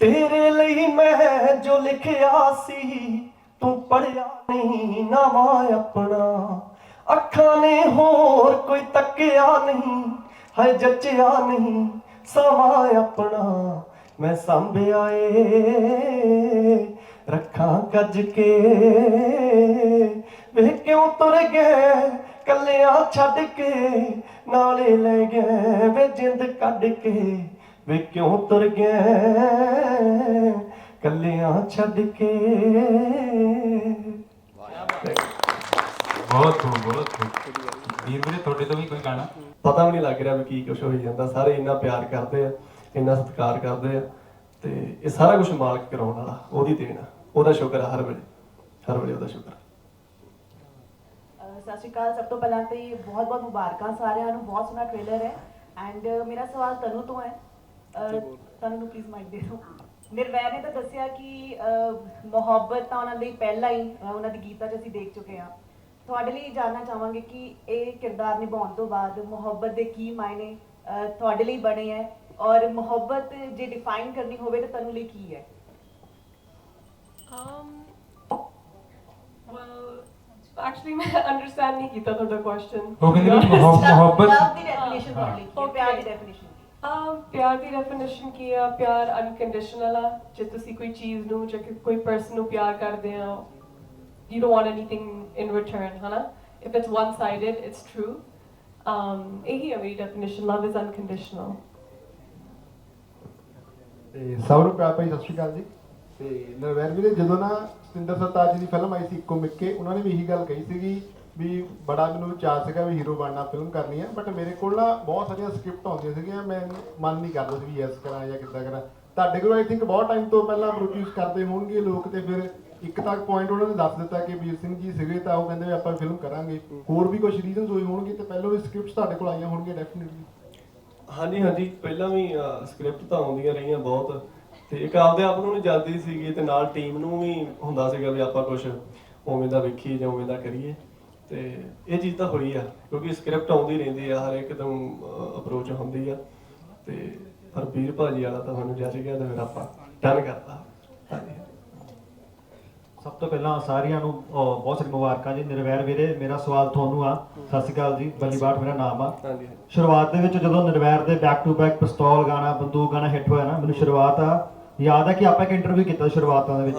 ਤੇਰੇ ਲਈ ਮੈਂ ਜੋ ਲਿਖਿਆ ਸੀ, ਤੂੰ ਪੜਿਆ ਨਹੀਂ ਨਾਵਾਂ ਆਪਣਾ। ਅੱਖਾਂ ਨੇ ਹੋਰ ਕੋਈ ਤੱਕਿਆ ਨਹੀਂ ਹੈ ਜੱਚਿਆ ਨਹੀਂ ਸਵਾ ਆਪਣਾ। ਮੈਂ ਸੰਭਿਆ ਏ, ਰੱਖਾਂ ਗੱਜ ਕੇ। ਵੇ ਕਿਉਂ ਤੁਰ ਗਏ, ਕੱਲਿਆਂ ਛੱਡ ਕੇ, ਨਾਲੇ ਲੈ ਗਏ ਵੇ ਜਿੰਦ ਕੱਢ ਕੇ। ਵੇ ਕਿਉਂ ਤੁਰ ਗਏ? ਕੱਲਿਆਂ ਛੱਡ ਕੇ। ਬਹੁਤ ਖੂਬ ਬਹੁਤ ਖੂਬ। ਵੀਰ ਵੀਰੇ ਤੁਹਾਡੇ ਤੋਂ ਵੀ ਕੋਈ ਗਾਣਾ? ਪਤਾ ਵੀ ਨਹੀਂ ਲੱਗ ਰਿਹਾ ਵੀ ਕੀ ਕੁਝ ਹੋਈ ਜਾਂਦਾ। ਸਾਰੇ ਇੰਨਾ ਪਿਆਰ ਕਰਦੇ ਆ ਇੰਨਾ ਸਤਿਕਾਰ ਕਰਦੇ ਆ ਤੇ ਇਹ ਸਾਰਾ ਕੁਝ ਮਾਲਕ ਕਰਾਉਣ ਵਾਲਾ ਉਹਦੀ ਦੇਣ ਆ। ਉਹਦਾ ਸ਼ੁਕਰ ਆ ਹਰ ਵੇਲੇ ਹਰ ਵੇਲੇ ਉਹਦਾ ਸ਼ੁਕਰ ਸਤਿ ਸ਼੍ਰੀ ਅਕਾਲ। ਸਭ ਤੋਂ ਪਹਿਲਾਂ ਤੇ ਬਹੁਤ ਬਹੁਤ ਮੁਬਾਰਕਾਂ ਸਾਰਿਆਂ ਨੂੰ। ਬਹੁਤ ਸੋਹਣਾ ਟ੍ਰੇਲਰ ਹੈ। ਐਂਡ ਮੇਰਾ ਸਵਾਲ ਤਨੂ ਤੋਂ ਹੈ। ਅਹ ਤਨੂ ਨੂੰ ਪਲੀਜ਼ ਮਾਈਕ ਦੇ ਦਿਓ। ਨਿਰਵੈਰ ਨੇ ਤਾਂ ਦੱਸਿਆ ਕਿ ਅਹ, ਮੁਹੱਬਤ ਤਾਂ ਉਹਨਾਂ ਲਈ ਪਹਿਲਾਂ ਹੀ ਅਹ, ਉਹਨਾਂ ਦੀ ਗੀਤਾਂ 'ਚ ਅਸੀਂ ਦੇਖ ਚੁੱਕੇ ਹਾਂ। ਤੁਹਾਡੇ ਲਈ ਜਾਨਣਾ ਚਾਹਾਂਗੇ ਕਿ ਇਹ ਕਿਰਦਾਰ ਨਿਭਾਉਣ ਤੋਂ ਬਾਅਦ ਮੁਹੱਬਤ ਦੇ ਕੀ ਮਾਇਨੇ ਅਹ, ਤੁਹਾਡੇ ਲਈ ਬਣੇ ਹੈ ਔਰ ਮੁਹੱਬਤ ਜੇ ਡਿਫਾਈਨ ਕਰਨੀ ਹੋਵੇ ਤਾਂ ਤਨੂ ਲਈ ਕੀ ਹੈ? Um, well, actually ਮੈਂ understand ਨਹੀਂ ਕੀਤਾ ਤੁਹਾਡਾ question. ਉਹ ਕਹਿੰਦੇ ਵੀ ਮੁਹੱਬ- ਮੁਹੱਬਤ ਲਵ ਦੀ ਡੈਫੀਨੇਸ਼ਨ ਤੁਹਾਡੇ ਲਈ ਕੀ ਹੈ? ਪਿਆਰ ਦੀ. ਡੈਫੀਨੇਸ਼ਨ ਆ ਪਿਆਰ ਦੀ ਡੈਫੀਨੇਸ਼ਨ ਕੀ ਆ ਪਿਆਰ ਅਨਕੰਡੀਸ਼ਨਲ ਆ ਜੇ ਤੁਸੀਂ ਕੋਈ ਚੀਜ਼ ਨੂੰ ਜਾਂ ਕੋਈ ਪਰਸਨ ਨੂੰ ਪਿਆਰ ਕਰਦੇ ਆ you don't want anything in return, Hana. If it's one sided, it's true. Um, AHI definition love is unconditional. ਸਭ ਨੂੰ ਪਿਆਰ ਭਾਈ ਸਤਿ ਸ਼੍ਰੀ ਅਕਾਲ ਜੀ ਤੇ ਨਰਵੈਰ ਵੀਰੇ ਜਦੋਂ ਨਾ ਸਤਿੰਦਰ ਸਰਤਾਜ ਦੀ ਫਿਲਮ ਆਈ ਸੀ ਇੱਕੋ ਮਿੱਕੇ ਉਹਨਾਂ ਨੇ ਵੀ ਇਹੀ ਗੱਲ ਕਹੀ ਸੀਗੀ ਵੀ ਬੜਾ ਮੈਨੂੰ ਚਾਅ ਸੀਗਾ ਵੀ ਹੀਰੋ ਬਣਨਾ ਫਿਲਮ ਕਰਨੀ ਹੈ ਬਟ ਮੇਰੇ ਕੋਲ ਨਾ ਬਹੁਤ ਸਾਰੀਆਂ ਸਕ੍ਰਿਪਟ ਆਉਂਦੀਆਂ ਸੀਗੀਆਂ, ਮੈਂ ਮਨ ਨਹੀਂ ਕਰਦਾ ਸੀ ਵੀ ਯੈਸ ਕਰਾਂ ਜਾਂ ਕਿੱਦਾਂ ਕਰਾਂ। ਤੁਹਾਡੇ ਕੋਲ ਆਈ ਥਿੰਕ ਬਹੁਤ ਟਾਈਮ ਤੋਂ ਪਹਿਲਾਂ ਪ੍ਰੋਡਿਊਸ ਕਰਦੇ ਹੋਣਗੇ ਲੋਕ ਤੇ ਫਿਰ ਇੱਕ ਤੱਕ ਪੁਆਇੰਟ ਉਹਨਾਂ ਨੇ ਦੱਸ ਦਿੱਤਾ ਕਿ ਵੀਰ ਸਿੰਘ ਜੀ ਸੀਗੇ ਤਾਂ ਉਹ ਕਹਿੰਦੇ ਵੀ ਆਪਾਂ ਫਿਲਮ ਕਰਾਂਗੇ। ਹੋਰ ਵੀ ਕੁਝ ਰੀਜ਼ਨਸ ਹੋਏ ਹੋਣਗੇ ਤੇ ਪਹਿਲਾਂ ਵੀ ਸਕ੍ਰਿਪਟਸ ਤੁਹਾਡੇ ਕੋਲ ਆਈਆਂ ਹੋਣਗੀਆਂ ਡੈਫੀਨਿਟਲੀ ਹਾਂਜੀ ਹਾਂਜੀ, ਪਹਿਲਾਂ ਵੀ ਸਕ੍ਰਿਪਟ ਤਾਂ ਆਉਂਦੀਆਂ ਰਹੀਆਂ ਬਹੁਤ। ਤੇ ਇੱਕ ਆਪਦੇ ਆਪ ਨੂੰ ਵੀ ਸੀਗੀ ਤੇ ਨਾਲ ਟੀਮ ਨੂੰ ਵੀ ਹੁੰਦਾ ਸੀਗਾ ਵੀ ਆਪਾਂ ਕੁਝ ਉਵੇਂ ਦਾ ਵੇਖੀਏ ਜਾਂ ਉਵੇਂ ਦਾ ਕਰੀਏ। ਤੇ ਇਹ ਚੀਜ਼ ਤਾਂ ਹੋਈ ਆ ਕਿਉਂਕਿ ਸਕ੍ਰਿਪਟ ਆਉਂਦੀ ਰਹਿੰਦੀ ਆ ਹਰ ਇੱਕਦਮ ਅਪਰੋਚ ਹੁੰਦੀ ਆ। ਤੇ ਪਰ ਵੀਰ ਭਾਜੀ ਵਾਲਾ ਤਾਂ ਸਾਨੂੰ ਜੱਜ ਗਿਆ ਤੇ ਫਿਰ ਆਪਾਂ ਡਨ ਕਰਤਾ। ਹਾਂਜੀ। ਸਭ ਤੋਂ ਪਹਿਲਾਂ ਸਾਰਿਆਂ ਨੂੰ ਅਹ, ਬਹੁਤ ਸਾਰੀ ਮੁਬਾਰਕਾਂ ਜੀ। ਨਿਰਵੈਰ ਵੀਰੇ ਮੇਰਾ ਸਵਾਲ ਤੁਹਾਨੂੰ ਆ। ਸਤਿ ਸ਼੍ਰੀ ਅਕਾਲ ਜੀ। ਬੱਲੀ ਬਾਟ ਮੇਰਾ ਨਾਮ ਆ। ਹਾਂਜੀ ਸ਼ੁਰੂਆਤ ਦੇ ਵਿੱਚ ਜਦੋਂ ਨਿਰਵੈਰ ਦੇ ਬੈਕ ਟੂ ਬੈਕ ਪਿਸਤੌਲ ਗਾਣਾ ਬੰਦੂਕ ਗਾਣਾ ਹਿੱਟ ਹੋਇਆ ਨਾ ਮੈਨੂੰ ਸ਼ੁਰੂਆਤ ਆ ਯਾਦ ਆ ਕਿ ਆਪਾਂ ਇੱਕ ਇੰਟਰਵਿਊ ਕੀਤਾ ਸ਼ੁਰੂਆਤਾਂ ਦੇ ਵਿੱਚ।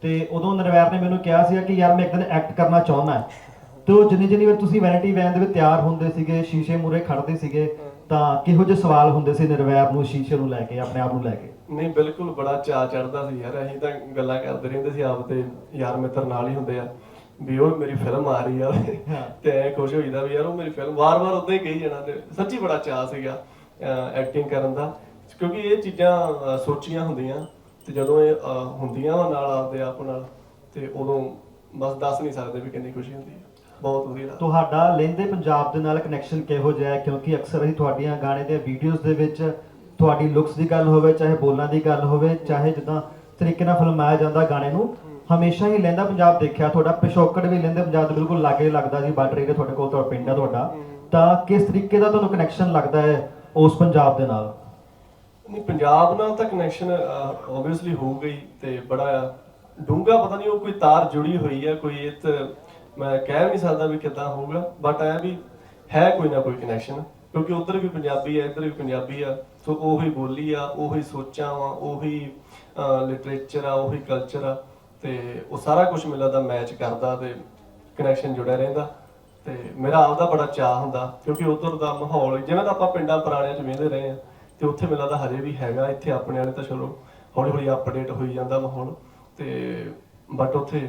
ਤੇ ਉਦੋਂ ਨਿਰਵੈਰ ਨੇ ਮੈਨੂੰ ਕਿਹਾ ਸੀ ਕਿ ਯਾਰ ਮੈਂ ਇੱਕ ਦਿਨ ਐਕਟ ਕਰਨਾ ਚਾਹੁੰਦਾ। ਤੇ ਉਹ ਜਿੰਨੀ ਜਿੰਨੀ ਵਾਰ ਤੁਸੀਂ ਵੈਨਿਟੀ ਵੈਨ ਦੇ ਵਿੱਚ ਤਿਆਰ ਹੁੰਦੇ ਸੀਗੇ ਸ਼ੀਸ਼ੇ ਮੂਰੇ ਖੜਦੇ ਸੀਗੇ ਤਾਂ ਕਿਹੋ ਜਿਹੇ ਸਵਾਲ ਹੁੰਦੇ ਸੀ ਨਿਰਵੈਰ ਨੂੰ ਸ਼ੀਸ਼ੇ ਨੂੰ ਲੈ ਕੇ ਆਪਣੇ ਆਪ ਨੂੰ ਲੈ ਕੇ? ਨਹੀਂ ਬਿਲਕੁਲ ਬੜਾ ਚਾਅ ਚੜਦਾ ਸੀ ਯਾਰ ਅਸੀਂ ਤਾਂ ਗੱਲਾਂ ਕਰਦੇ ਰਹਿੰਦੇ ਸੀ ਆਪ ਤੇ ਯਾਰ ਮਿੱਤਰ ਨਾਲ ਹੀ ਹੁੰਦੇ ਆ ਵੀ ਉਹ ਮੇਰੀ ਫਿਲਮ ਆ ਰਹੀ ਆ ਤੇ ਐ ਖੁਸ਼ ਹੋਈਦਾ ਵੀ ਯਾਰ ਉਹ ਮੇਰੀ ਫਿਲਮ ਵਾਰ-ਵਾਰ ਉਦਾਂ ਹੀ ਕਹੀ ਜਾਣਾ ਤੇ ਸੱਚੀ ਬੜਾ ਚਾਅ ਸੀਗਾ ਐਕਟਿੰਗ ਕਰਨ ਦਾ ਕਿਉਂਕਿ ਇਹ ਚੀਜ਼ਾਂ ਸੋਚੀਆਂ ਹੁੰਦੀਆਂ ਤੇ ਜਦੋਂ ਇਹ ਹੁੰਦੀਆਂ ਨਾਲ ਆਪਦੇ ਆਪ ਨਾਲ ਤੇ ਉਦੋਂ ਬਸ ਦੱਸ ਨਹੀਂ ਸਕਦੇ ਵੀ ਕਿੰਨੀ ਖੁਸ਼ੀ ਹੁੰਦੀ ਹੈ ਬਹੁਤ ਵਧੀਆ। ਲੱਗਦਾ। ਤੁਹਾਡਾ ਲਹਿੰਦੇ ਪੰਜਾਬ ਦੇ ਨਾਲ ਕਨੈਕਸ਼ਨ ਕਿਹੋ ਜਿਹਾ ਹੈ? ਕਿਉਂਕਿ ਅਕਸਰ ਅਸੀਂ ਤੁਹਾਡੀਆਂ ਗਾਣੇ ਦੇ ਵੀਡੀਓਜ਼ ਦੇ ਵਿੱਚ ਤੁਹਾਡੀ ਲੁੱਕਸ ਦੀ ਗੱਲ ਹੋਵੇ ਚਾਹੇ ਬੋਲਾਂ ਦੀ ਗੱਲ ਹੋਵੇ ਚਾਹੇ ਜਿੱਦਾਂ ਤਰੀਕੇ ਨਾਲ ਫਿਲਮਾਇਆ ਜਾਂਦਾ ਗਾਣੇ ਨੂੰ ਹਮੇਸ਼ਾ ਹੀ ਲਹਿੰਦਾ ਪੰਜਾਬ ਦੇਖਿਆ। ਤੁਹਾਡਾ ਪਿਛੋਕੜ ਵੀ ਲਹਿੰਦੇ ਪੰਜਾਬ ਦੇ ਬਿਲਕੁਲ ਲਾਗੇ ਲੱਗਦਾ ਸੀ ਬਾਰਡਰ ਏਰੀਆ ਤੁਹਾਡੇ ਕੋਲ ਤੁਹਾਡਾ ਪਿੰਡ ਆ ਤੁਹਾਡਾ। ਤਾਂ ਕਿਸ ਤਰੀਕੇ ਦਾ ਤੁਹਾਨੂੰ ਕਨੈਕਸ਼ਨ ਲੱਗਦਾ ਹੈ ਉਸ ਪੰਜਾਬ ਦੇ ਨਾਲ? ਨਹੀਂ ਪੰਜਾਬ ਨਾਲ ਤਾਂ ਕਨੈਕਸ਼ਨ ਆਬਵੀਅਸਲੀ ਹੋ ਗਈ ਤੇ ਬੜਾ ਡੂੰਗਾ ਪਤਾ ਨਹੀਂ ਉਹ ਕੋਈ ਤਾਰ ਜੁੜੀ ਹੋਈ ਹੈ ਕੋਈ ਇਹ ਮੈਂ ਕਹਿ ਨਹੀਂ ਸਕਦਾ ਵੀ ਕਿੱਦਾਂ ਹੋਊਗਾ ਬਟ ਐ ਵੀ ਹੈ ਕੋਈ ਨਾ ਕੋਈ ਕਨੈਕਸ਼ਨ ਕਿਉਂਕਿ ਉਧਰ ਵੀ ਪੰਜਾਬੀ ਆ, ਇੱਧਰ ਵੀ ਪੰਜਾਬੀ ਆ, ਸੋ ਉਹੀ ਬੋਲੀ ਆ, ਉਹੀ ਸੋਚਾਂ ਵਾ, ਉਹੀ ਲਿਟਰੇਚਰ ਆ, ਉਹੀ ਕਲਚਰ ਆ, ਤੇ ਉਹ ਸਾਰਾ ਕੁਝ ਮਿਲਦਾ ਦਾ ਮੈਚ ਕਰਦਾ ਤੇ ਕਨੈਕਸ਼ਨ ਜੁੜਿਆ ਰਹਿੰਦਾ, ਤੇ ਮੇਰਾ ਆਪਦਾ ਬੜਾ ਚਾਹ ਹੁੰਦਾ, ਕਿਉਂਕਿ ਉਧਰ ਦਾ ਮਾਹੌਲ, ਜਿਵੇਂ ਤਾਂ ਆਪਾਂ ਪਿੰਡਾਂ ਪੁਰਾਣਿਆਂ 'ਚ ਵੇਂਦੇ ਰਹੇ ਆ, ਤੇ ਉੱਥੇ ਮੈਨੂੰ ਹਜੇ ਵੀ ਹੈਗਾ, ਇੱਥੇ ਆਪਣੇ ਵਾਲੇ ਤਾਂ ਚਲੋ ਹੌਲੀ ਹੌਲੀ ਅਪਡੇਟ ਹੋਈ ਜਾਂਦਾ ਮਾਹੌਲ, ਤੇ ਬਟ ਉੱਥੇ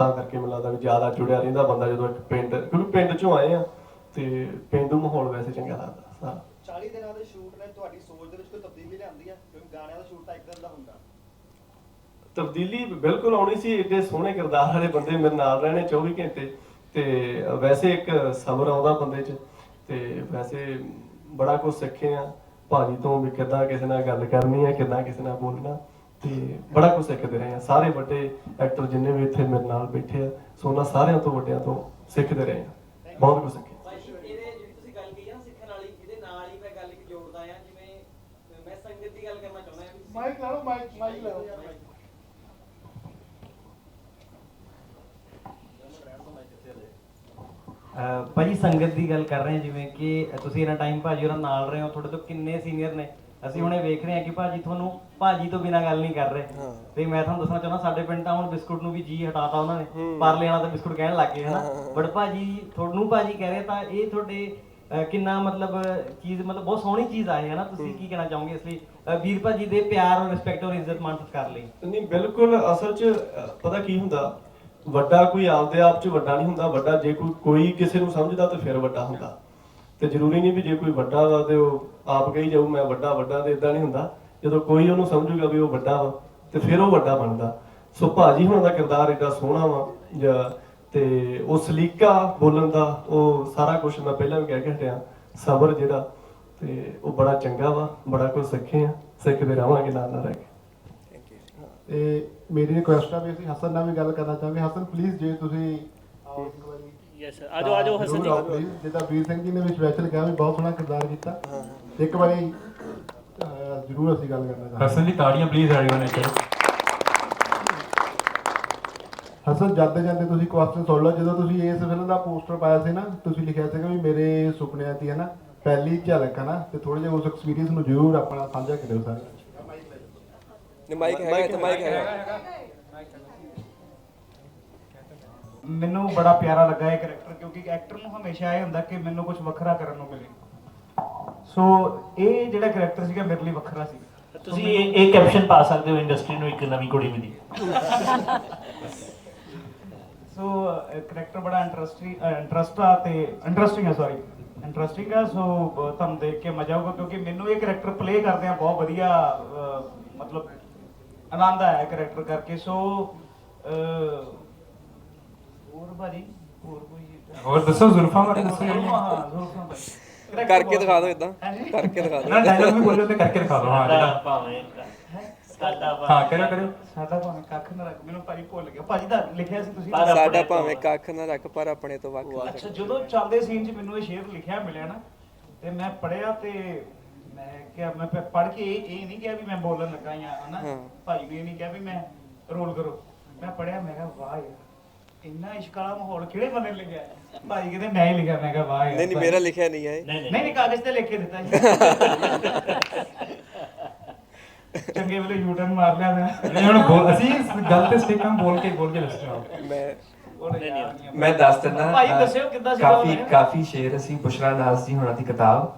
ਤਾਂ ਕਰਕੇ ਮੈਨੂੰ ਲੱਗਦਾ ਵੀ ਜ਼ਿਆਦਾ ਜੁੜਿਆ ਰਹਿੰਦਾ ਬੰਦਾ ਜਦੋਂ ਇੱਕ ਪਿੰਡ ਕਿਉਂਕਿ ਪਿੰਡ 'ਚੋਂ ਆਏ ਆ ਤੇ ਪਿੰਡੂ ਮਾਹੌਲ ਵੈਸੇ ਚੰਗਾ ਲੱਗਦਾ ਸਾਰਾ। 40 ਦਿਨਾਂ ਦੇ ਸ਼ੂਟ ਨੇ ਤੁਹਾਡੀ ਸੋਚ ਦੇ ਵਿੱਚ ਕੋਈ ਤਬਦੀਲੀ ਲਿਆਂਦੀ ਹੈ ਕਿਉਂਕਿ ਗਾਣਿਆਂ ਦਾ ਸ਼ੂਟ ਤਾਂ ਇੱਕ ਦਿਨ ਦਾ ਹੁੰਦਾ। ਤਬਦੀਲੀ ਬਿਲਕੁਲ ਆਉਣੀ ਸੀ ਏਡੇ ਸੋਹਣੇ ਕਿਰਦਾਰ ਵਾਲੇ ਬੰਦੇ ਮੇਰੇ ਨਾਲ ਰਹਿਣੇ 24 ਘੰਟੇ ਤੇ ਵੈਸੇ ਇੱਕ ਸਬਰ ਆਉਂਦਾ ਬੰਦੇ 'ਚ ਤੇ ਵੈਸੇ ਬੜਾ ਕੁਝ ਸਿੱਖੇ ਆ। ਭਾਜੀ ਤੋਂ ਵੀ ਕਿੱਦਾਂ ਕਿਸੇ ਨਾਲ ਗੱਲ ਕਰਨੀ ਹੈ ਕਿੱਦਾਂ ਕਿਸੇ ਨਾਲ ਬੋਲਣਾ। ਤੇ ਬੜਾ ਕੁਝ ਸਿੱਖਦੇ ਰਹੇ ਆ ਸਾਰੇ ਵੱਡੇ ਐਕਟਰ ਜਿੰਨੇ ਵੀ ਇੱਥੇ ਮੇਰੇ ਨਾਲ ਬੈਠੇ ਆ ਸੋ ਉਹਨਾਂ ਸਾਰਿਆਂ ਤੋਂ ਵੱਡਿਆਂ ਤੋਂ ਸਿੱਖਦੇ ਰਹੇ ਆ ਬਹੁਤ ਕੁਝ ਸਿੱਖਿਆ। ਭਾਈ ਇਹਦੇ ਜਿਹੜੀ ਤੁਸੀਂ ਗੱਲ ਕਹੀ ਆ ਨਾ ਸਿੱਖਣ ਵਾਲੀ ਇਹਦੇ ਨਾਲ ਹੀ ਮੈਂ ਗੱਲ ਇੱਕ ਜੋੜਦਾ ਆ ਜਿਵੇਂ ਮੈਂ ਸੰਗਤ ਦੀ ਗੱਲ ਕਰਨਾ ਚਾਹੁੰਦਾ ਆ ਮਾਈਕ ਲਾ ਲਓ ਮਾਈਕ ਮਾਈਕ ਲਾ ਲਓ। ਅਹ ਭਾਜੀ ਸੰਗਤ ਦੀ ਗੱਲ ਕਰ ਰਹੇ ਹਾਂ ਜਿਵੇਂ ਕਿ ਤੁਸੀਂ ਇਹਨਾਂ ਟਾਈਮ ਭਾਜੀ ਉਹਨਾਂ ਨਾਲ ਰਹੇ ਹੋ ਤੁਹਾਡੇ ਤੋਂ ਕਿੰਨੇ ਸੀਨੀਅਰ ਨੇ? ਅਸੀਂ ਹੁਣੇ ਵੇਖ ਰਹੇ ਹਾਂ ਕਿ ਭਾਜੀ ਤੁਹਾਨੂੰ ਭਾਜੀ ਤੋਂ ਬਿਨਾ ਗੱਲ ਨਹੀਂ ਕਰ ਰਹੇ। ਤੇ ਮੈਂ ਤੁਹਾਨੂੰ ਦੱਸਣਾ ਚਾਹੁੰਦਾ ਸਾਡੇ ਪਿੰਡ ਤਾਂ ਹੁਣ ਬਿਸਕੁਟ ਨੂੰ ਵੀ ਜੀ ਹਟਾਤਾ ਉਹਨਾਂ ਨੇ। ਪਰਲੇ ਵਾਲਾ ਤਾਂ ਬਿਸਕੁਟ ਕਹਿਣ ਲੱਗ ਗਏ ਹਨਾ? ਬਟ ਭਾਜੀ ਤੁਹਾਨੂੰ ਭਾਜੀ ਕਹਿ ਰਹੇ ਤਾਂ ਇਹ ਤੁਹਾਡੇ ਕਿੰਨਾ ਮਤਲਬ ਚੀਜ਼ ਮਤਲਬ ਬਹੁਤ ਸੋਹਣੀ ਚੀਜ਼ ਆਏ ਹੈ ਨਾ ਤੁਸੀਂ ਕੀ ਕਹਿਣਾ ਚਾਹੋਗੇ ਇਸ ਲਈ? ਵੀਰ ਭਾਜੀ ਦੇ ਪਿਆਰ ਔਰ ਰਿਸਪੈਕਟ ਔਰ ਇੱਜ਼ਤ ਮਾਨ ਸਤਿਕਾਰ ਲਈ। ਨਹੀਂ ਬਿਲਕੁਲ ਅਸਲ 'ਚ ਪਤਾ ਕੀ ਹੁੰਦਾ? ਵੱਡਾ ਕੋਈ ਆਪਦੇ ਆਪ 'ਚ ਵੱਡਾ ਨਹੀਂ ਹੁੰਦਾ ਵੱਡਾ ਜੇ ਕੋਈ ਕੋਈ ਕਿਸੇ ਨੂੰ ਸਮਝਦਾ ਤਾਂ ਫਿਰ ਵੱਡਾ ਹੁੰਦਾ। ਤੇ ਜ਼ਰੂਰੀ ਨਹੀਂ ਵੀ ਜੇ ਕੋਈ ਵੱਡਾ ਵਾ ਤੇ ਉਹ ਆਪ ਕਹੀ ਜਾਊ, ਮੈਂ ਵੱਡਾ ਵੱਡਾ ਤੇ ਇਦਾਂ ਨਹੀਂ ਹੁੰਦਾ। ਜਦੋਂ ਕੋਈ ਉਹਨੂੰ ਸਮਝੂਗਾ ਵੀ ਉਹ ਵੱਡਾ ਵਾ, ਤੇ ਫਿਰ ਉਹ ਵੱਡਾ ਬਣਦਾ। ਸੋ ਭਾਜੀ ਹੁਣਾਂ ਦਾ ਕਿਰਦਾਰ ਏਡਾ ਸੋਹਣਾ ਵਾ, ਜਾਂ ਤੇ ਉਹ ਸਲੀਕਾ ਬੋਲਣ ਦਾ, ਉਹ ਸਾਰਾ ਕੁਝ ਮੈਂ ਪਹਿਲਾਂ ਵੀ ਕਹਿ ਕੇ ਹਟਿਆ, ਸਬਰ ਜਿਹੜਾ, ਤੇ ਉਹ ਬੜਾ ਚੰਗਾ ਵਾ, ਬੜਾ ਕੁਝ ਸਿੱਖੇ ਆ ਸਿੱਖਦੇ ਰਹਾਂਗੇ ਨਾਲ ਨਾਲ ਰਹਿ ਕੇ। ਤੇ ਮੇਰੀ ਰਿਕੁਐਸਟ ਆ ਵੀ ਅਸੀਂ ਹਸਨ ਨਾਲ ਵੀ ਗੱਲ ਕਰਨਾ ਚਾਹਾਂਗੇ। ਹਸਨ ਪਲੀਜ਼ ਜੇ ਤੁਸੀਂ ਆਓ ਇੱਕ ਵਾਰੀ। ਯੈਸ ਆਜੋ ਆਜੋ ਹਸਨ ਜੀ। ਪਲੀਜ਼ ਜਿੱਦਾਂ ਵੀਰ ਸਿੰਘ ਜੀ ਨੇ ਵੀ ਸਪੈਸ਼ਲ ਕਿਹਾ ਵੀ ਬਹੁਤ ਸੋਹਣਾ ਕਿਰਦਾਰ ਕੀਤਾ। ਇੱਕ ਵਾਰੀ ਅਹ, ਜ਼ਰੂਰ ਅਸੀਂ ਗੱਲ ਕਰਨਾ ਚਾਹਾਂਗੇ। ਹਸਨ ਦੀ ਤਾੜੀਆਂ ਪਲੀਜ਼ ਐਵਰੀਵਨ ਇੱਥੇ। ਹਸਨ ਜਾਂਦੇ ਜਾਂਦੇ ਤੁਸੀਂ ਕੁਐਸਚਨ ਸੁਣ ਲਓ। ਜਦੋਂ ਤੁਸੀਂ ਇਸ ਫਿਲਮ ਦਾ ਪੋਸਟਰ ਪਾਇਆ ਸੀ ਨਾ ਤੁਸੀਂ ਲਿਖਿਆ ਸੀਗਾ ਵੀ ਮੇਰੇ ਸੁਪਨਿਆਂ ਦੀ ਹੈ ਨਾ ਪਹਿਲੀ ਝਲਕ ਹੈ ਨਾ ਤੇ ਥੋੜੇ ਜਿਹਾ ਉਸ ਐਕਸਪੀਰੀਅੰਸ ਨੂੰ ਜ਼ਰੂਰ ਆਪਣਾ ਸਾਂਝਾ ਕਰਿਓ ਸਾਰੇ। ਨੇ ਮਾਈਕ ਹੈਗਾ ਤੇ ਮਾਈਕ ਹੈਗਾ। ਮੈਨੂੰ ਬੜਾ ਪਿਆਰਾ ਲੱਗਾ ਇਹ ਕੈਰੈਕਟਰ ਕਿਉਂਕਿ ਐਕਟਰ ਨੂੰ ਹਮੇਸ਼ਾ ਇਹ ਹੁੰਦਾ ਕਿ ਮੈਨੂੰ ਕੁਝ ਵੱਖਰਾ ਕਰਨ ਨੂੰ ਮਿਲੇ। ਸੋ ਇਹ ਜਿਹੜਾ ਕੈਰੈਕਟਰ ਸੀਗਾ ਮੇਰੇ ਲਈ ਵੱਖਰਾ ਸੀ। ਤੁਸੀਂ ਇਹ ਇਹ ਕੈਪਸ਼ਨ ਪਾ ਸਕਦੇ ਹੋ ਇੰਡਸਟਰੀ ਨੂੰ ਇੱਕ ਨਵੀਂ ਕੁੜੀ ਮਿਲੀ। ਸੋ ਕੈਰੈਕਟਰ ਬੜਾ ਇੰਟਰਸਟਿੰਗ ਇੰਟਰਸਟ ਆ ਤੇ ਇੰਟਰਸਟਿੰਗ ਆ ਸੌਰੀ ਇੰਟਰਸਟਿੰਗ ਆ ਸੋ ਤੁਹਾਨੂੰ ਦੇਖ ਕੇ ਮਜ਼ਾ ਆਊਗਾ ਕਿਉਂਕਿ ਮੈਨੂੰ ਇਹ ਕੈਰੈਕਟਰ ਪਲੇ ਕਰਦੇ ਆ ਬਹੁਤ ਵਧੀਆ ਮਤਲਬ ਆਨੰਦ ਆਇਆ ਕੈਰੈਕਟਰ ਕਰਕੇ। ਸੋ ਹੋਰ ਭਾਜੀ ਹੋਰ ਕੋਈ ਹੋਰ ਦੱਸੋ ਜ਼ੁਲਫਾਂ ਬਾਰੇ ਦੱਸੋ। ਹਾਂ ਜ਼ਰੂਰ ਭਾਜੀ ਕਰਕੇ ਦਿਖਾ ਦਿਓ ਇਦਾਂ। ਕਰਕੇ ਦਿਖਾ ਦਿਓ। ਨਾ ਡਾਇਲੌਗ ਵੀ ਬੋਲੋ ਤੇ ਕਰਕੇ ਦਿਖਾ ਦਿਓ। ਹਾਂ ਸਾਡਾ ਜਿਹੜਾ ਭਾਵੇਂ ਸਾਡਾ ਹਾਂ ਕਰਿਓ ਕਰਿਓ। ਸਾਡਾ ਭਾਵੇਂ ਕੱਖ ਨਾ ਰੱਖ। ਮੈਨੂੰ ਭਾਜੀ ਭੁੱਲ ਗਿਆ। ਭਾਜੀ ਦਾ ਲਿਖਿਆ ਸੀ ਤੁਸੀਂ? ਪਰ ਸਾਡਾ ਆਪਣੇ ਭਾਵੇਂ ਤੋਂ- ਕੱਖ ਨਾ ਰੱਖ ਪਰ ਆਪਣੇ ਤੋਂ ਵੱਖ ਨਾ ਅੱਛਾ ਜਦੋਂ ਚੱਲਦੇ ਸੀਨ 'ਚ ਮੈਨੂੰ ਇਹ ਸ਼ੇਰ ਲਿਖਿਆ ਮਿਲਿਆ ਨਾ ਤੇ ਮੈਂ ਪੜਿਆ ਤੇ ਮੈਂ ਕਿਹਾ ਮੈਂ ਪੜ ਕੇ ਇਹ ਇਹ ਨਹੀਂ ਕਿਹਾ ਵੀ ਮੈਂ ਬੋਲਣ ਲੱਗਾ ਜਾਂ ਹਨਾ। ਹਾਂ। ਭਾਈ ਨੇ ਇਹ ਨਹੀਂ ਕਿਹਾ ਵੀ ਮੈਂ ਰੋਲ ਕਰੋ। ਮੈਂ ਪੜਿਆ ਮੈਂ ਕਿਹਾ ਵਾਹ ਯਾਰ। ਇੰਨਾ ਇਸ਼ਕ ਵਾਲਾ ਮਾਹੌਲ ਕਿਹੜੇ ਬੰਦੇ ਨੇ ਲਿਖਿਆ? ਭਾਈ ਕਹਿੰਦੇ ਮੈਂ ਹੀ ਲਿਖਿਆ ਮੈਂ ਕਿਹਾ ਵਾਹ ਯਾਰ ਨਹੀਂ ਨਹੀਂ ਮੇਰਾ ਲਿਖਿਆ ਨਹੀਂ ਹੈ ਇਹ। ਨਹੀਂ ਨਹੀਂ ਕਾਗਜ਼ ਤੇ ਲਿਖ ਕੇ ਦਿੱਤਾ ਜੀ ਚੰਗੇ ਵੇਲੇ ਯੂ ਟਰਨ ਮਾਰ ਲਿਆ ਮੈਂ ਨਹੀਂ ਹੁਣ ਬੋਲ ਅਸੀਂ ਗੱਲ ਤੇ ਸਟੇਕਾਂ ਬੋਲ ਕੇ ਬੋਲ ਕੇ ਦੱਸੋ ਮੈਂ ਉਹ ਨਹੀਂ, ਨਹੀਂ। ਯਾਦ ਨਹੀਂ ਆ। ਮੈਂ ਦੱਸ ਦਿੰਦਾ ਭਾਈ ਦੱਸਿਓ ਕਿੱਦਾਂ ਸੀਗਾ ਕਾਫੀ ਉਹਨੇ? ਕਾਫੀ ਸ਼ੇਰ ਅਸੀਂ ਬੁਸ਼ਰਾ ਨਾਜ਼ ਜੀ ਹੁਣਾਂ ਦੀ ਕਿਤਾਬ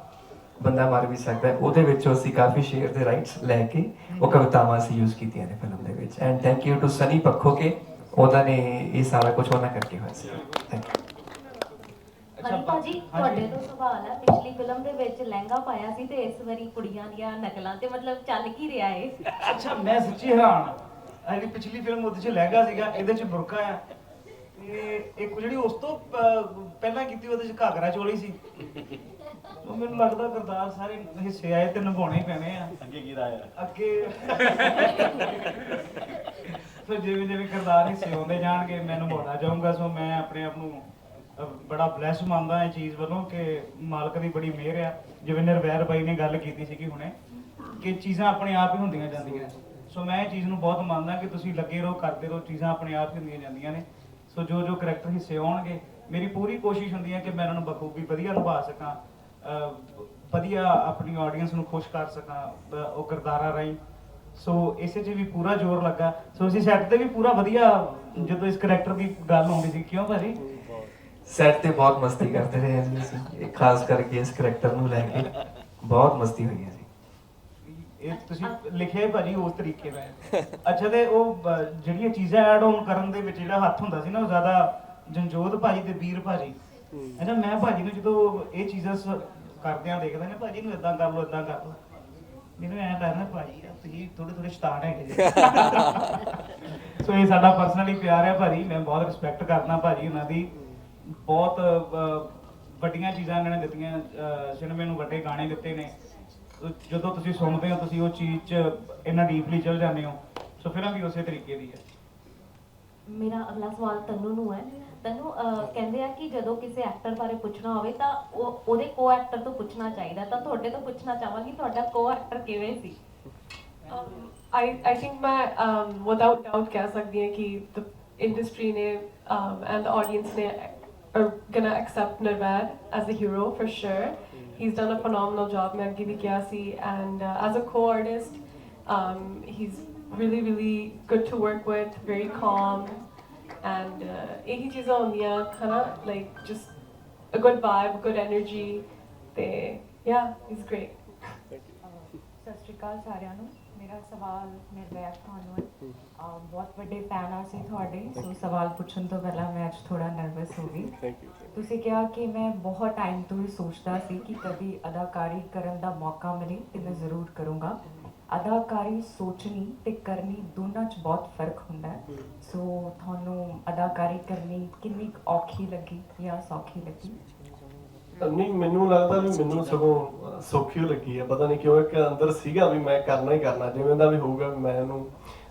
ਬੰਦਾ ਮਰ ਵੀ ਸਕਦਾ ਹੈ ਉਹਦੇ ਵਿੱਚੋਂ ਅਸੀਂ ਕਾਫੀ ਸ਼ੇਰ ਦੇ ਰਾਈਟਸ ਲੈ ਕੇ ਉਹ ਕਵਿਤਾਵਾਂ ਅਸੀਂ ਯੂਜ਼ ਕੀਤੀਆਂ ਨੇ ਫਿਲਮ ਦੇ ਵਿੱਚ and thank you to Sunny ਪੱਖੋ ਕੇ ਉਹਨਾਂ ਨੇ ਇਹ ਸਾਰਾ ਕੁਝ ਉਹਨਾਂ ਕਰਕੇ ਹੋਇਆ ਸੀ। ਥੈਂਕ ਯੂ ਭਾਜੀ ਹਾਂਜੀ। ਤੁਹਾਡੇ ਤੋਂ ਸਵਾਲ ਹੈ ਪਿਛਲੀ ਫਿਲਮ ਦੇ ਵਿੱਚ ਲਹਿੰਗਾ ਪਾਇਆ ਸੀ ਤੇ ਇਸ ਵਾਰੀ ਕੁੜੀਆਂ ਦੀਆਂ ਨਕਲਾਂ ਤੇ ਮਤਲਬ ਚੱਲ ਕੀ ਰਿਹਾ ਏ ਅੱਛਾ ਮੈਂ ਸੱਚੀ ਹੈਰਾਨ ਆਹ ਜਿਹੜੀ ਪਿਛਲੀ ਫਿਲਮ ਉਹਦੇ ਚ ਲਹਿੰਗਾ ਸੀਗਾ ਇਹਦੇ ਚ ਬੁਰਕਾ ਆ। ਤੇ ਇੱਕ ਜਿਹੜੀ ਉਸ ਤੋਂ ਪਹਿਲਾਂ ਕੀਤੀ ਉਹਦੇ ਚ ਘਾਗਰਾ ਚੋਲੀ ਸੀ। ਉਹ ਮੈਨੂੰ ਲੱਗਦਾ ਕਰਤਾਰ ਸਾਰੇ ਹਿੱਸੇ ਆਏ ਤੇ ਨਿਭਾਉਣੇ ਹੀ ਪੈਣੇ ਆ। ਅੱਗੇ ਕੀ ਅੱਗੇ ਸੋ ਜਿਵੇਂ ਜਿਵੇਂ ਕਰਤਾਰ ਹਿੱਸੇ ਆਉਂਦੇ ਜਾਣਗੇ ਮੈਂ ਨਿਭਾਉਣਾ ਚਾਹੂੰਗਾ। ਸੋ ਮੈਂ ਆਪਣੇ ਆਪ ਨੂੰ ਅਹ, ਬੜਾ ਬਲੈਸ ਮੰਨਦਾ ਇਹ ਚੀਜ਼ ਵੱਲੋਂ ਕਿ ਮਾਲਕ ਦੀ ਬੜੀ ਮਿਹਰ ਆ। ਜਿਵੇਂ ਨਿਰਵੈਰ ਬਾਈ ਨੇ ਗੱਲ ਕੀਤੀ ਸੀ ਹੁਣੇ ਕਿ ਚੀਜ਼ਾਂ ਆਪਣੇ ਆਪ ਹੀ ਹੁੰਦੀਆਂ ਜਾਂਦੀਆਂ। ਸੋ ਮੈਂ ਇਹ ਚੀਜ਼ ਨੂੰ ਬਹੁਤ ਮੰਨਦਾ ਕਿ ਤੁਸੀਂ ਲੱਗੇ ਰਹੋ ਕਰਦੇ ਰਹੋ ਚੀਜ਼ਾਂ ਆਪਣੇ ਆਪ ਹੀ ਹੁੰਦੀਆਂ ਜਾਂਦੀਆਂ ਨੇ। ਸੋ ਜੋ ਜੋ ਕਰੈਕਟਰ ਹਿੱਸੇ ਆਉਣਗੇ ਮੇਰੀ ਪੂਰੀ ਕੋਸ਼ਿਸ਼ ਹੁੰਦੀ ਹੈ ਕਿ ਮੈਂ ਉਹਨਾਂ ਨੂੰ ਬਖੂਬੀ ਵਧੀਆ ਨਿਭਾ ਸਕਾਂ ਅਹ, ਵਧੀਆ ਆਪਣੀ ਆਡੀਅנס ਨੂੰ ਖੁਸ਼ ਕਰ ਸਕਾਂ ਅਹ, ਉਹ ਕਿਰਦਾਰਾਂ ਰਾਹੀਂ। ਸੋ ਇਸੇ 'ਚ ਵੀ ਪੂਰਾ ਜ਼ੋਰ ਲੱਗਾ। ਸੋ ਅਸੀਂ ਸੈੱਟ ਤੇ ਵੀ ਪੂਰਾ ਵਧੀਆ ਜਦੋਂ ਇਸ ਕਰੈਕਟਰ ਦੀ ਗੱਲ ਹੁੰਦੀ ਸੀ ਕਿਉਂ ਭਾਜੀ? ਸੈਟ ਤੇ ਬਹੁਤ ਮਸਤੀ ਕਰਦੇ ਰਹੇ ਹਾਂ ਜੀ ਅਸੀਂ। ਖਾਸ ਕਰਕੇ ਇਸ ਕਰੈਕਟਰ ਨੂੰ ਲੈ ਕੇ ਬਹੁਤ ਮਸਤੀ ਹੋਈ ਹੈ ਜੀ। ਇਹ ਤੁਸੀਂ ਲਿਖਿਆ ਹੀ ਭਾਜੀ ਉਸ ਤਰੀਕੇ ਨਾਲ। ਅੱਛਾ ਤੇ ਉਹ ਜਿਹੜੀਆਂ ਚੀਜ਼ਾਂ ਐਡ ਆਨ ਕਰਨ ਦੇ ਵਿੱਚ ਜਿਹੜਾ ਹੱਥ ਹੁੰਦਾ ਸੀ ਨਾ ਉਹ ਜ਼ਿਆਦਾ ਜੰਜੋਤ ਭਾਜੀ ਤੇ ਵੀਰ ਭਾਜੀ। ਅੱਛਾ ਮੈਂ ਭਾਜੀ ਨੂੰ ਜਦੋਂ ਇਹ ਚੀਜ਼ਾਂ ਸ- ਕਰਦਿਆਂ ਦੇਖਦਾ ਨੇ ਭਾਜੀ ਨੂੰ ਇਦਾਂ ਕਰ ਲਓ ਇਦਾਂ ਕਰ ਲਓ। ਮੈਨੂੰ ਐਂ ਲੱਗਦਾ ਭਾਜੀ ਯਾਰ ਤੁਸੀਂ ਥੋੜੇ ਥੋੜੇ ਸ਼ੈਤਾਨ ਹੈਗੇ ਜੀ। ਸੋ ਇਹ ਸਾਡਾ ਪਰਸਨਲੀ ਪਿਆਰ ਹੈ ਭਾਜੀ ਮੈਂ ਬਹੁਤ ਰਿਸਪੈਕਟ ਕਰਦਾ ਭਾਜੀ ਉਹਨਾਂ ਦੀ। ਬਹੁਤ ਵੱਡੀਆਂ ਚੀਜ਼ਾਂ ਇਹਨਾਂ ਨੇ ਦਿੱਤੀਆਂ ਸਿਨੇਮੇ ਨੂੰ ਵੱਡੇ ਗਾਣੇ ਦਿੱਤੇ ਨੇ। ਜਦੋਂ ਤੁਸੀਂ ਸੁਣਦੇ ਹੋ ਤੁਸੀਂ ਉਹ ਚੀਜ਼ 'ਚ ਇੰਨਾ ਡੀਪਲੀ ਚਲ ਜਾਂਦੇ ਹੋ। ਸੋ ਫਿਲਮ ਵੀ ਉਸੇ ਤਰੀਕੇ ਦੀ ਹੈ। ਮੇਰਾ ਅਗਲਾ ਸਵਾਲ ਤਨੂ ਨੂੰ ਹੈ। ਤੈਨੂੰ ਕਹਿੰਦੇ ਆ ਕਿ ਜਦੋਂ ਕਿਸੇ ਐਕਟਰ ਬਾਰੇ ਪੁੱਛਣਾ ਹੋਵੇ ਤਾਂ ਉਹ ਉਹਦੇ ਕੋ ਐਕਟਰ ਤੋਂ ਪੁੱਛਣਾ ਚਾਹੀਦਾ ਤਾਂ ਤੁਹਾਡੇ ਤੋਂ ਪੁੱਛਣਾ ਚਾਹਾਂਗੀ ਤੁਹਾਡਾ ਕੋ ਐਕਟਰ ਕਿਵੇਂ ਸੀ ਆਈ ਆਈ ਥਿੰਕ ਮੈਂ ਵਿਦਆਊਟ ਡਾਊਟ ਕਹਿ ਸਕਦੀ ਹਾਂ ਕਿ ਦ ਇੰਡਸਟਰੀ ਨੇ ਐਂਡ ਦ ਆਡੀਅੰਸ ਨੇ are gonna accept Nirbad as a hero for sure. He's done a phenomenal job, Maggie Vikyasi, and uh, as a co-artist, um, he's really, really good to work with, very calm, and uh, ਇਹੀ ਚੀਜ਼ਾਂ ਹੁੰਦੀਆਂ ਹਨਾ like just a good vibe, good energy. ਤੇ yeah, he's great. ਸਤਿ ਸ਼੍ਰੀ ਅਕਾਲ ਸਾਰਿਆਂ ਨੂੰ ਮੇਰਾ ਸਵਾਲ ਨਿਰਵੈਰ ਤੁਹਾਨੂੰ ਹੈ ਬਹੁਤ ਵੱਡੇ ਫੈਨ ਆ ਸੀ ਤੁਹਾਡੇ ਸੋ ਸਵਾਲ ਪੁੱਛਣ ਤੋਂ ਪਹਿਲਾਂ ਮੈਂ ਅੱਜ ਥੋੜਾ ਨਰਵਸ ਹੋ ਗਈ ਥੈਂਕ ਯੂ ਤੁਸੀਂ ਕਿਹਾ ਕਿ ਮੈਂ ਬਹੁਤ ਟਾਈਮ ਤੋਂ ਹੀ ਸੋਚਦਾ ਸੀ ਕਿ ਕਦੀ ਅਦਾਕਾਰੀ ਕਰਨ ਦਾ ਮੌਕਾ ਮਿਲੇ ਤੇ ਮੈਂ ਜ਼ਰੂਰ ਕਰੂੰਗਾ ਅਦਾਕਾਰੀ ਸੋਚਣੀ ਤੇ ਕਰਨੀ ਦੋਨਾਂ 'ਚ ਬਹੁਤ ਫ਼ਰਕ ਹੁੰਦਾ ਹੈ। ਸੋ ਤੁਹਾਨੂੰ ਅਦਾਕਾਰੀ ਕਰਨੀ ਕਿੰਨੀ ਕੁ ਔਖੀ ਲੱਗੀ ਜਾਂ ਸੌਖੀ ਲੱਗੀ? ਨਹੀਂ ਮੈਨੂੰ ਲੱਗਦਾ ਵੀ ਮੈਨੂੰ ਸਗੋਂ ਅਹ, ਸੌਖੀ ਓ ਲੱਗੀ ਆ ਪਤਾ ਨਹੀਂ ਕਿਉਂ ਇੱਕ ਅੰਦਰ ਸੀਗਾ ਵੀ ਮੈਂ ਕਰਨਾ ਹੀ ਕਰਨਾ ਜਿਵੇਂ ਦਾ ਵੀ ਹੋਊਗਾ ਵੀ ਮੈਂ ਇਹਨੂੰ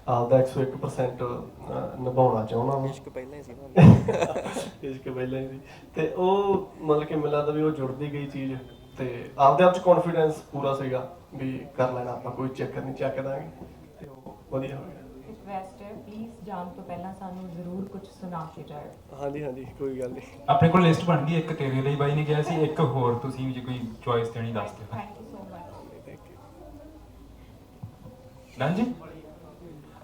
ਆਪਦਾ 101% ਅਹ, ਨਿਭਾਉਣਾ ਚਾਹੁੰਦਾ ਹਾਂ ਇਸ਼ਕ ਪਹਿਲਾਂ ਹੀ ਸੀ ਨਾ। ਇਸ਼ਕ ਪਹਿਲਾਂ ਹੀ ਸੀ। ਤੇ ਉਹ ਮਤਲਬ ਕਿ ਲੱਗਦਾ ਵੀ ਉਹ ਜੁੜਦੀ ਗਈ ਚੀਜ਼ ਤੇ ਆਪਦੇ ਆਪ ਚ ਕੌਨਫੀਡੈਂਸ ਪੂਰਾ ਸੀਗਾ। ਵੀ ਕਰ ਲੈਣਾ ਆਪਾਂ ਕੋਈ ਚੱਕਰ ਨਹੀਂ ਚੱਕ ਦਾਂਗੇ ਤੇ ਉਹ ਵਧੀਆ ਹੋ ਗਿਆ। ਰਿਕਵੈਸਟ ਹੈ ਪਲੀਜ਼ ਜਾਣ ਤੋਂ ਪਹਿਲਾਂ ਸਾਨੂੰ ਜ਼ਰੂਰ ਕੁਝ ਸੁਣਾ ਕੇ ਜਾਇਓ। ਹਾਂਜੀ ਹਾਂਜੀ ਕੋਈ ਗੱਲ ਨਹੀਂ। ਆਪਣੇ ਕੋਲ ਲਿਸਟ ਬਣ ਗਈ ਇੱਕ ਤੇਰੇ ਲਈ ਬਾਈ ਨੇ ਕਿਹਾ ਸੀ ਇੱਕ ਹੋਰ ਤੁਸੀਂ ਜੇ ਕੋਈ ਚੁਆਇਸ ਦੇਣੀ ਦੱਸ ਦਿਓ। Thank you so much thank you done ਜੀ?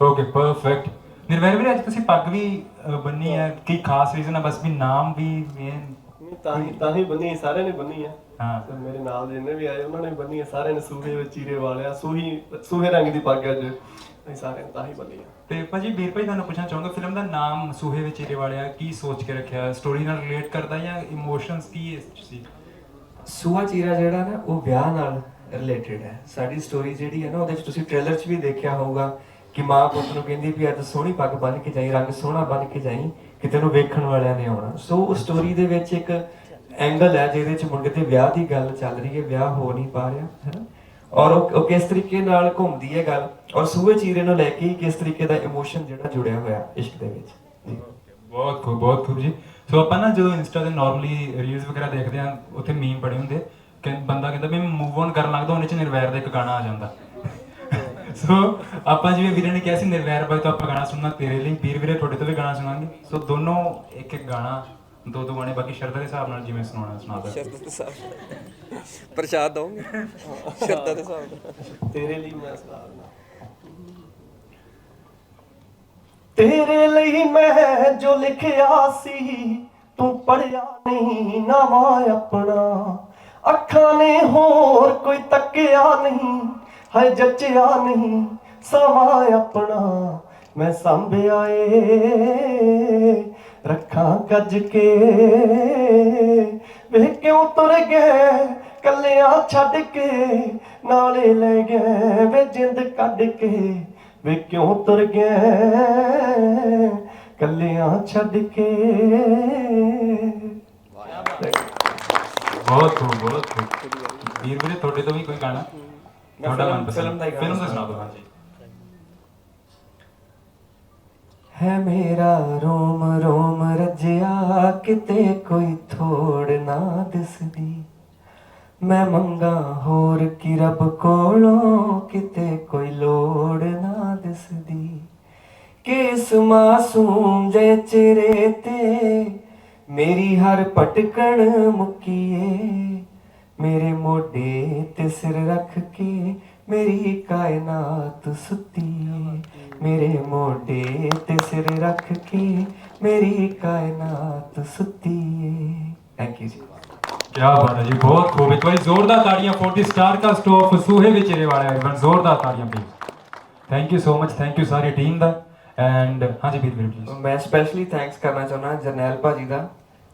ਓਕੇ ਪਰਫੈਕਟ ਨਿਰਵੈਰ ਵੀਰੇ ਅੱਜ ਤੁਸੀਂ ਪੱਗ ਵੀ ਅਹ, ਬੰਨੀ ਹੈ ਕੀ ਖਾਸ ਰੀਜ਼ਨ ਹੈ ਬਸ ਵੀ ਨਾਮ ਵੀ ਮੇਨ ਨਹੀਂ ਤਾਂ ਹੀ ਤਾਂ ਹੀ ਬੰਨੀ ਸਾਰਿਆਂ ਨੇ ਬੰਨੀ ਆ। ਹਾਂ। ਤੇ ਮੇਰੇ ਨਾਲ ਜਿੰਨੇ ਵੀ ਆਏ ਉਹਨਾਂ ਨੇ ਬੰਨੀ ਆ ਸਾਰਿਆਂ ਨੇ ਸੂਹੇ ਵਿੱਚ ਚੀਰੇ ਵਾਲਿਆ ਸੂਹੀ ਸੂਹੇ ਰੰਗ ਦੀ ਪੱਗ ਅੱਜ। ਅਸੀਂ ਸਾਰਿਆਂ ਨੇ ਤਾਂ ਹੀ ਬੰਨੀ ਆ ਤੇ ਭਾਜੀ ਵੀਰ ਭਾਈ ਤੁਹਾਨੂੰ ਪੁੱਛਣਾ ਚਾਹੂੰਗਾ ਫਿਲਮ ਦਾ ਨਾਮ ਸੂਹੇ ਵਿੱਚ ਏਰੇ ਵਾਲਿਆ ਕੀ ਸੋਚ ਕੇ ਰੱਖਿਆ? ਸਟੋਰੀ ਨਾਲ ਰਿਲੇਟ ਕਰਦਾ ਜਾਂ ਇਮੋਸ਼ਨਸ ਕੀ ਇਸ 'ਚ ਸੀ? ਸੂਆ ਚੀਰਾ ਜਿਹੜਾ ਨਾ ਉਹ ਵਿਆਹ ਨਾਲ ਰਿਲੇਟਡ ਹੈ। ਸਾਡੀ ਸਟੋਰੀ ਜਿਹੜੀ ਹੈ ਨਾ ਉਹਦੇ ਵਿੱਚ ਤੁਸੀਂ ਟ੍ਰੇਲਰ 'ਚ ਵੀ ਦੇਖਿਆ ਹੋਊਗਾ ਕਿ ਮਾਂ ਪੁੱਤ ਨੂੰ ਕਹਿੰਦੀ ਵੀ ਅੱਜ ਸੋਹਣੀ ਪੱਗ ਬੰਨ੍ਹ ਕੇ ਜਾਈ ਰੰਗ ਸੋਹਣਾ ਬੰਨ੍ਹ ਕੇ ਜਾਈ ਕਿ ਤੈਨੂੰ ਵੇਖਣ ਵਾਲਿਆਂ ਨੇ ਆਉਣਾ। ਸੋ ਉਹ ਸਟੋਰੀ ਦੇ ਵਿੱਚ ਇੱਕ ਐਂਗਲ ਹੈ ਜਿਹਦੇ 'ਚ ਮੁੰਡੇ ਦੇ ਵਿਆਹ ਦੀ ਗੱਲ ਚੱਲ ਰਹੀ ਹੈ, ਵਿਆਹ ਹੋ ਨਹੀਂ ਪਾ ਰਿਹਾ ਹੈ ਔਰ ਉਹ ਕਿਸ ਤਰੀਕੇ ਨਾਲ ਘੁੰਮਦੀ ਹੈ ਗੱਲ? ਔਰ ਸੂਏ ਚੀਰੇ ਨੂੰ ਲੈ ਕੇ ਕਿਸ ਤਰੀਕੇ ਦਾ ਇਮੋਸ਼ਨ ਜਿਹੜਾ ਜੁੜਿਆ ਹੋਇਆ ਇਸ਼ਕ ਦੇ ਵਿੱਚ? ਬਹੁਤ ਖੂਬ ਬਹੁਤ ਖੂਬ ਜੀ। ਸੋ ਆਪਾਂ ਨਾ ਜਦੋਂ ਇੰਸਟਾ ਤੇ ਨਾਰਮਲੀ ਰੀਲਸ ਵਗੈਰਾ ਦੇਖਦੇ ਆ ਉੱਥੇ ਮੀਮ ਬੜੇ ਹੁੰਦੇ। ਕਿ ਬੰਦਾ ਕਹਿੰਦਾ ਵੀ ਮੂਵ ਔਨ ਕਰਨ ਲੱਗਦਾ, ਉਹਨੇ ਚ ਨਿਰਵੈਰ ਦਾ ਇੱਕ ਗਾਣਾ ਆ ਜਾਂਦਾ। ਸੋ ਆਪਾਂ ਜਿਵੇਂ ਵੀਰੇ ਨੇ ਕਿਹਾ ਸੀ, ਨਿਰਵੈਰ ਬਾਈ ਤੋਂ ਆਪਾਂ ਗਾਣਾ ਸੁਣਨਾ ਤੇਰੇ ਲਈ, ਵੀਰ ਵੀਰੇ ਤੁਹਾਡੇ ਤੋਂ ਵੀ ਗਾਣਾ ਸੁਣਾਂਗੇ। ਸੋ ਦੋਨੋਂ ਇੱਕ ਇੱਕ ਗਾਣਾ ਦੋ ਦੋ ਗਾਣੇ ਬਾਕੀ ਸ਼ਰਧਾ ਦੇ ਹਿਸਾਬ ਨਾਲ ਜਿਵੇਂ ਸੁਣਾਉਣਾ ਸੁਣਾ ਸਕਦੇ ਸ਼ਰਤ ਦੇ ਹਿਸਾਬ ਪ੍ਰਸ਼ਾਦ ਦਵਾਂਗੇ ਸ਼ਰਤਾਂ ਦੇ ਹਿਸਾਬ ਨਾਲ। ਤੇਰੇ ਲਈ ਮੈਂ ਤੇਰੇ ਲਈ ਮੈਂ ਜੋ ਲਿਖਿਆ ਸੀ ਤੂੰ ਪੜਿਆ ਨਹੀਂ ਨਾਵਾਂ ਆਪਣਾ। ਅੱਖਾਂ ਨੇ ਹੋਰ ਕੋਈ ਤੱਕਿਆ ਨਹੀਂ ਹੈ ਜੱਚਿਆ ਨਹੀਂ ਸਮਾਂ ਆਪਣਾ। ਮੈਂ ਸੰਭਿਆ ਏ। ਰੱਖਾਂ ਕੱਜ ਕੇ। ਵੇ ਕਿਉਂ ਤੁਰ ਗਏ? ਕੱਲਿਆਂ ਛੱਡ ਕੇ। ਨਾਲੇ ਲੈ ਗਏ ਵੇ ਜਿੰਦ ਕੱਢ ਕੇ। ਵੇ ਕਿਉਂ ਤੁਰ ਗਏ? ਕੱਲਿਆਂ ਛੱਡ ਕੇ। ਬਹੁਤ ਬਹੁਤ ਵੀਰ ਵੀਰੇ ਤੁਹਾਡੇ ਤੋਂ ਵੀ ਕੋਈ ਗਾਣਾ? ਤੁਹਾਡਾ ਮਨਪਸੰਦ ਫਿਲਮ ਦਾ ਹੀ ਗਾਣਾ ਫਿਲਮ ਦਾ ਸੁਣਾ ਸੁਣਾ ਦਿਓ ਹਾਂਜੀ। ਹੈ ਮੇਰਾ ਰੋਮ ਰੋਮ ਰਜਿਆ, ਕਿਤੇ ਕੋਈ ਥੋੜ ਨਾ ਦਿਸਦੀ। ਮੈਂ ਮੰਗਾ ਹੋਰ ਕੀ ਰੱਬ ਕੋਲੋਂ ਕਿਤੇ ਕੋਈ ਲੋੜ ਨਾ ਦਿਸਦੀ। ਕਿਸ ਮਾਸੂਮ ਜੇ ਚਿਹਰੇ ਤੇ ਮੇਰੀ ਹਰ ਪਟਕਣ ਮੁੱਕੀਏ। ਮੇਰੇ ਮੋਢੇ ਤੇ ਸਿਰ ਰੱਖ ਕੇ ਮੇਰੀ ਕਾਇਨਾਤ ਸੁੱਤੀਏ ਮੇਰੇ ਮੋਢੇ ਤੇ ਸਿਰ ਰੱਖ ਕੇ ਮੇਰੀ ਕਾਇਨਾਤ ਸੁੱਤੀ ਏ। ਥੈਂਕ ਯੂ ਜੀ। ਕੀ ਬਾਤ ਹੈ ਜੀ ਬਹੁਤ ਖੂਬ। ਇੱਕ ਵਾਰੀ ਜ਼ੋਰਦਾਰ ਤਾੜੀਆਂ for the star cast of Soohe Vecheere Wala ਐਡਵਨ ਜ਼ੋਰਦਾਰ ਤਾੜੀਆਂ please thank you so much thank you sorry team ਦਾ। ਐਂਡ ਹਾਂਜੀ ਵੀਰ ਵੀਰ ਪਲੀਜ਼ ਮੈਂ ਸਪੈਸ਼ਲੀ ਥੈਂਕਸ ਕਰਨਾ ਚਾਹੁੰਦਾ ਜਰਨੈਲ ਭਾਜੀ ਦਾ।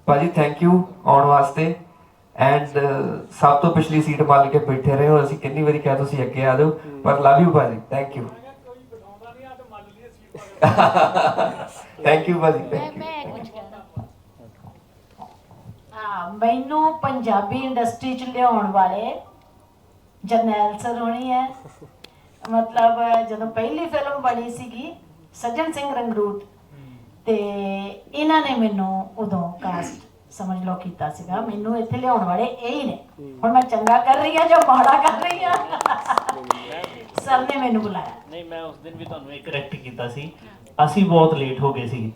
ਭਾਜੀ ਥੈਂਕ ਯੂ ਆਉਣ ਵਾਸਤੇ। ਐਂਡ ਸਭ ਤੋਂ ਪਿਛਲੀ ਸੀਟ ਮਾਲ ਕੇ ਬੈਠੇ ਰਹੇ। ਹੋ ਅਸੀਂ ਕਿੰਨੀ ਵਾਰੀ ਕਿਹਾ ਤੁਸੀਂ ਅੱਗੇ ਆ ਜਾਓ। ਪਰ ਲਵ ਯੂ ਭਾਜੀ। ਥੈਂਕ ਥੈਂਕ ਯੂ ਭਾਜੀ ਥੈਂਕ ਯੂ ਮੈਨੂੰ ਪੰਜਾਬੀ ਇੰਡਸਟਰੀ ਚ ਲਿਆਉਣ ਵਾਲੇ ਜਰਨੈਲ ਸਰ ਹੋਣੀ ਹੈ। ਮਤਲਬ ਜਦੋਂ ਪਹਿਲੀ ਫਿਲਮ ਬਣੀ ਸੀਗੀ ਸੱਜਣ ਸਿੰਘ ਰੰਗਰੂਟ ਤੇ ਇਹਨਾਂ ਨੇ ਮੈਨੂੰ ਉਦੋਂ ਕਾਸਟ ਸਮਝ ਲਓ ਕੀਤਾ ਸੀਗਾ। ਮੈਨੂੰ ਇੱਥੇ ਲਿਆਉਣ ਵਾਲੇ ਇਹ ਹੀ ਨੇ। ਹੁਣ ਮੈਂ ਚੰਗਾ ਕਰ ਰਹੀ ਹਾਂ ਜਾਂ ਮਾੜਾ ਕਰ ਰਹੀ ਹਾਂ? ਸਰ ਨੇ ਮੈਨੂੰ ਬੁਲਾਇਆ। ਨਹੀਂ ਮੈਂ ਉਸ ਦਿਨ ਵੀ ਤੁਹਾਨੂੰ ਇੱਕ ਕਰੈਕਟ ਕੀਤਾ ਸੀ। ਅਸੀਂ ਬਹੁਤ ਲੇਟ ਹੋ ਗਏ ਸੀ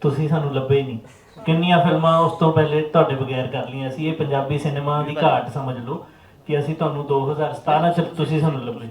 ਤੁਸੀਂ ਸਾਨੂੰ ਲੱਭੇ ਨਹੀਂ। ਕਿੰਨੀਆਂ ਫਿਲਮਾਂ ਉਸ ਤੋਂ ਪਹਿਲੇ ਤੁਹਾਡੇ ਬਗੈਰ ਕਰ ਲਈਆਂ ਸੀ। ਇਹ ਪੰਜਾਬੀ ਸਿਨੇਮਾ ਦੀ ਘਾਟ ਸਮਝ ਲਓ ਕਿ ਅਸੀਂ ਤੁਹਾਨੂੰ 2017 ਚ ਤੁਸੀਂ ਸਾਨੂੰ ਲੱਭੇ।